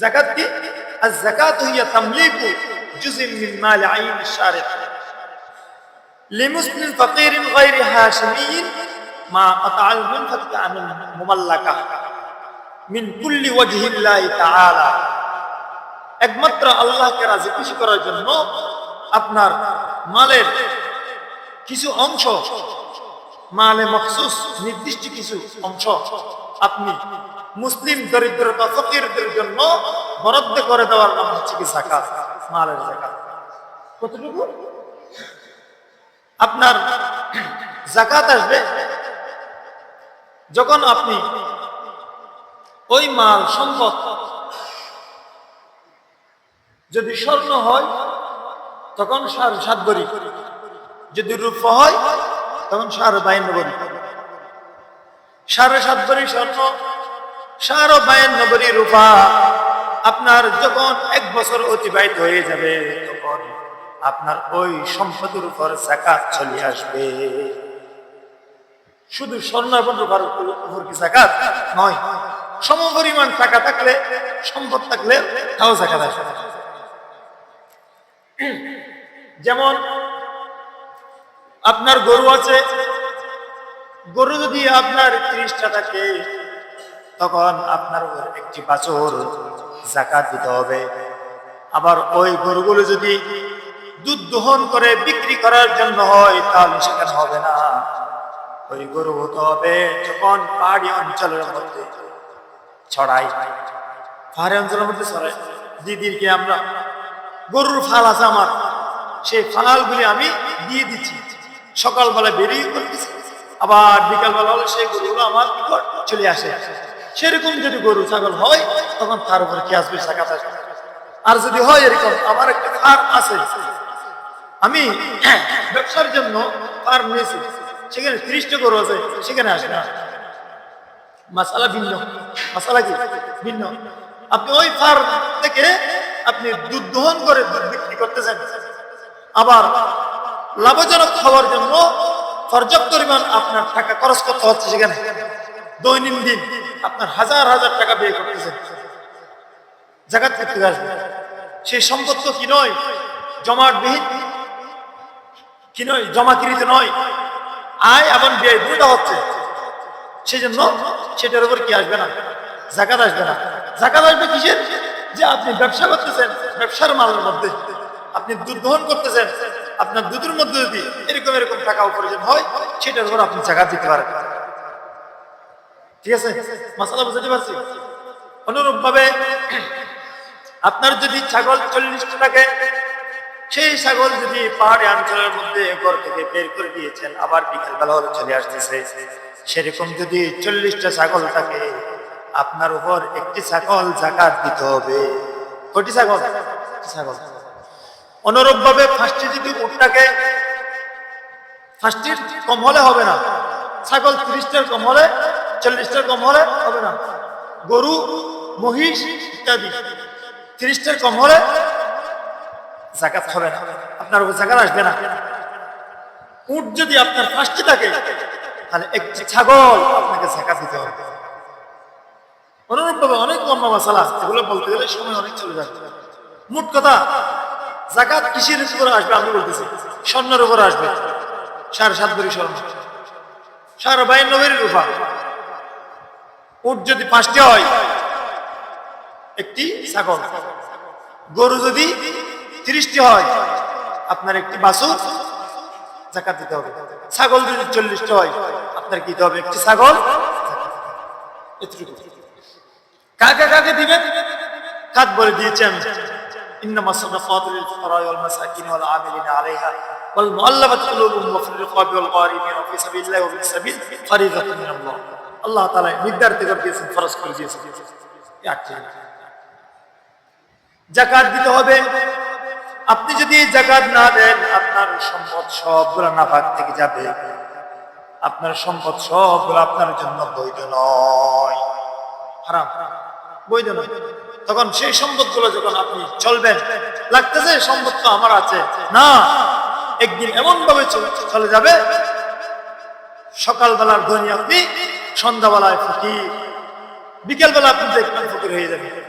জাকাত কি? আর জাকাত হইয়া তামলিকু জুজিন মিন মাল আইন শারিক লিমুসলিম ফাকিরিন গায়রি হাশিমিন মা কতাল মিন ফাকা আন মুমাল্লাকা মিন কুল্লি ওয়াজহিল্লাহি তাআলা। একমাত্র আল্লাহকে রাজি খুশি করার জন্য আপনার মালের কিছু অংশ, মালে মখসুস, নির্দিষ্ট কিছু অংশ আপনি মুসলিম দরিদ্রতা ফকিরদের জন্য বরাদ্দ করে দেওয়ার নাম হচ্ছে কি জাকাত মালের জাকাত কতটুকু? আপনার জাকাত আসবে যখন আপনি ওই মাল, সম্পদ যদি স্বর্ণ হয়, তখন সাড়ে সাত বড়ি যদি রূপ হয়, তখন সাড়ে বায়ান্ন বড়ি সাড়ে সাত বড়ি স্বর্ণ সাড়ে বায়ান্ন বড়ি রূপা। আপনার যখন এক বছর অতিবাহিত হয়ে যাবে, তখন আপনার ওই সম্পদের উপর চলে আসবে। শুধু স্বর্ণ রূপার উপর কি নয় সম পরিমাণ টাকা থাকলে, সম্পদ থাকলে তাও আসবে। যেমন আপনার গরু আছে, গরু যদি আপনার ত্রিশটা থাকে তখন আপনার একটি বাছর জাকাত দিতে হবে। আবার ওই গরুগুলো যদি দুধ দহন করে বিক্রি করার জন্য হয়, তাহলে সেখানে হবে না। ওই গরু হতে হবে যখন পাহাড়ি অঞ্চলের মধ্যে ছড়াই পাহাড়ি অঞ্চলের মধ্যে ছড়াই দিদিরকে আমরা, গরুর ফাল আছে আমার, সেই ফালগুলি আমি দিয়ে দিচ্ছি। সকালবেলা বেরিয়ে করতেছি আবার বিকালবেলা হলে সেই গরুগুলো আমার চলে আসে। সেরকম যদি গরু ছাগল হয়, তখন তার উপরে কি আসবে শাখা আসবে? আর যদি হয় এরকম আমার একটা ফার্ম আছে। আমি ব্যবসার জন্য ফার্ম নিয়েছি। সেখানে ত্রিশটা গরু আছে, সেখানে আসে না। মাসালা ভিন্ন। মাসালা কি? ভিন্ন। আপনি ওই ফার্ম থেকে আপনি দুধ দহন করে দুধ বিক্রি করতেছেন। আবার লাভজনক হওয়ার জন্য পর্যাপ্ত পরিমাণ আপনার টাকা খরচ করতে হচ্ছে সেখানে। দৈনন্দিন আপনার হাজার হাজার টাকা ব্যয় করতেছেন জায়গা থেকে আসবে। সেই সম্পদ তো কি নয়? জমাটবিহীন কি নয়? জমাকৃত নয়। আয় এবং ব্যয় দুটা হচ্ছে। সেই জন্য সেটার উপর কি আসবে না? জাকাত আসবে না। জাকাত আসবে কিসের? যে আপনি ব্যবসা করতেছেন, ব্যবসার মালের মধ্যে। আপনি দুধ দহন করতেছেন, আপনার দুধের মধ্যে যদি এরকম এরকম টাকা উপার্জন হয়, সেটার উপর আপনি জাকাত দিতে পারেন। ঠিক আছে? মশালা বুঝতে পারছি? অনুরূপ ভাবে আপনার যদি ছাগল চল্লিশটা থাকে, সেই ছাগল যদি পাহাড়ি অঞ্চলের মধ্যে ঘর থেকে বের করে দিয়েছেন, আবার বিকেল বেলা হলে চলে আসতেছে। সেরকম যদি চল্লিশটা ছাগল থাকে, আপনার উপর একটি ছাগল জাকাত দিতে হবে। কটি ছাগল? ছাগল? অনুরূপ ভাবে ফার্স্টে যদি উট থাকে ফার্স্টের কম হলে হবে না। ছাগল তিরিশটার কম হলে চল্লিশটার কম হলে হবে না। গরু, মহিষ ইত্যাদি। তিরিশটার কম হলে জাকাত হবে না। আপনার জাকাত আসবে না। উট যদি আপনার ফার্স্টে থাকে, তাহলে একটি ছাগল আপনাকে জাকাত দিতে হবে। অনেক মশালা এগুলো বলতে গেলে সময় অনেক চলে যাবে। মোট কথা, জাকাত কিসের উপরে আসবে আমি বলতেছি। স্বর্ণের উপরে আসবে। সাড়ে সাত ভরি স্বর্ণ। সাড়ে রূপা। উট যদি পাঁচটি হয় একটি ছাগল গরু যদি তিরিশটি হয় আপনার একটি বাসুর জাকাত দিতে হবে ছাগল যদি চল্লিশটা হয় আপনার কি দিতে হবে একটি ছাগল এতটুকু কাকে কাকে দিবেন কাক বলে দিয়েছি আমি إنما الصدقات للفقراء والمساكين والعاملين عليها والمؤلفة قلوبهم وفي الرقاب والغارمين وفي سبيل الله وفي السبيل فريضة من الله আল্লাহ তাআলা নির্ধারিত করে দিয়েছেন, ফরজ করে দিয়েছেন। জাকাত দিতে হবে। আপনি যদি জাকাত না দেন, আপনার সম্পদ সবগুলো নাফাক থেকে যাবে। আপনার সম্পদ সবগুলো আপনার জন্য বৈধ নয়। বৈধ নয়। তখন সেই সম্পদগুলো যখন আপনি চলবেন, লাগতেছে সম্পদ তো আমার আছে। না, একদিন এমন ভাবে চলে যাবে। সকালবেলার ধনী আপনি সন্ধ্যাবেলায় ফকির বিকেলবেলা আপনি দেখবেন ফকির হয়ে যাবেন